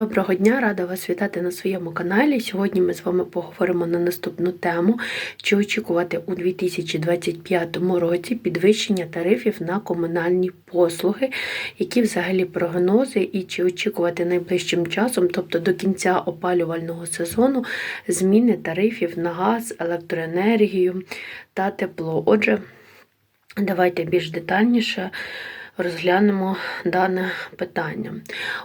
Доброго дня, рада вас вітати на своєму каналі. Сьогодні ми з вами поговоримо на наступну тему, чи очікувати у 2025 році підвищення тарифів на комунальні послуги, які взагалі прогнози, і чи очікувати найближчим часом, тобто до кінця опалювального сезону, зміни тарифів на газ, електроенергію та тепло. Отже, давайте більш детальніше розглянемо дане питання.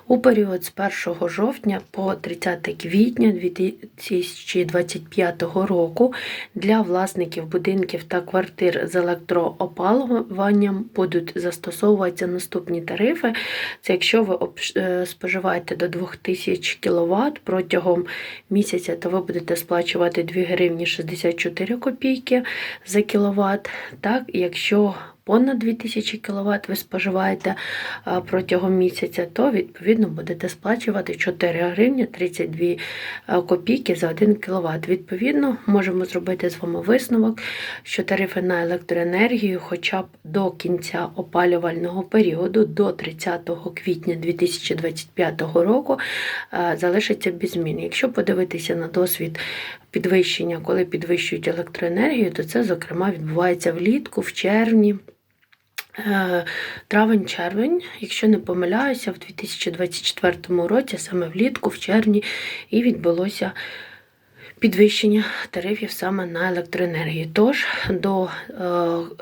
У період з 1 жовтня по 30 квітня 2025 року для власників будинків та квартир з електроопалюванням будуть застосовуватися наступні тарифи. Це якщо ви е, споживаєте до 2000 кВт протягом місяця, то ви будете сплачувати 2 гривні 64 копійки за кіловат. Так, якщо понад 2000 кВт ви споживаєте протягом місяця, то відповідно будете сплачувати 4 гривні 32 копійки за 1 кВт. Відповідно, можемо зробити з вами висновок, що тарифи на електроенергію, хоча б до кінця опалювального періоду, до 30 квітня 2025 року, залишаться без змін. Якщо подивитися на досвід підвищення, коли підвищують електроенергію, то це, зокрема, відбувається влітку, в червні. Е, травень-червень, якщо не помиляюся, в 2024 році, саме влітку, в червні, і відбулося підвищення тарифів саме на електроенергію. Тож до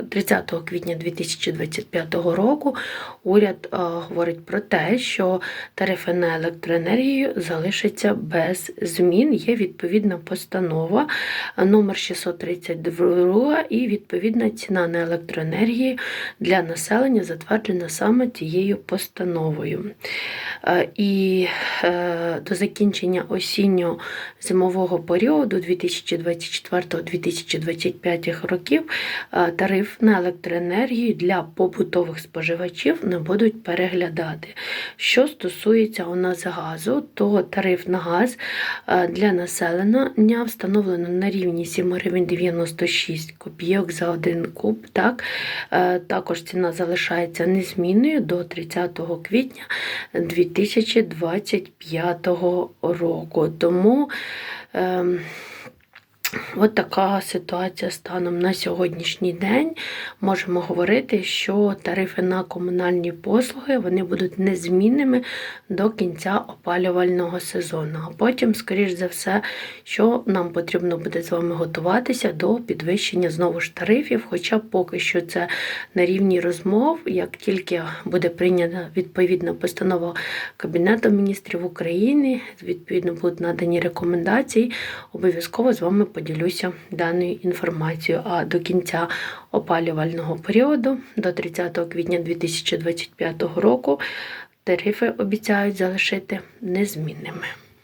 30 е, квітня 2025 року уряд е, говорить про те, що тарифи на електроенергію залишаться без змін. Є відповідна постанова номер 632 і відповідна ціна на електроенергію для населення затверджена саме цією постановою. Е, і до закінчення осінньо зимового періоду періоду 2024-2025 років е, тариф на електроенергію для побутових споживачів не будуть переглядати. Що стосується у нас газу, то тариф на газ е, для населення встановлено на рівні 7 гривень 96 копійок за один куб. Так? Е, також ціна залишається незмінною до 30 квітня 2025 року. Тому um, От така ситуація станом на сьогоднішній день. Можемо говорити, що тарифи на комунальні послуги вони будуть незмінними до кінця опалювального сезону. А потім, скоріш за все, що нам потрібно буде з вами готуватися до підвищення знову ж тарифів, хоча поки що це на рівні розмов, як тільки буде прийнята відповідна постанова Кабінету міністрів України, відповідно будуть надані рекомендації, обов'язково з вами поділюся даною інформацією. А до кінця опалювального періоду, до 30 квітня 2025 року, тарифи обіцяють залишити незмінними.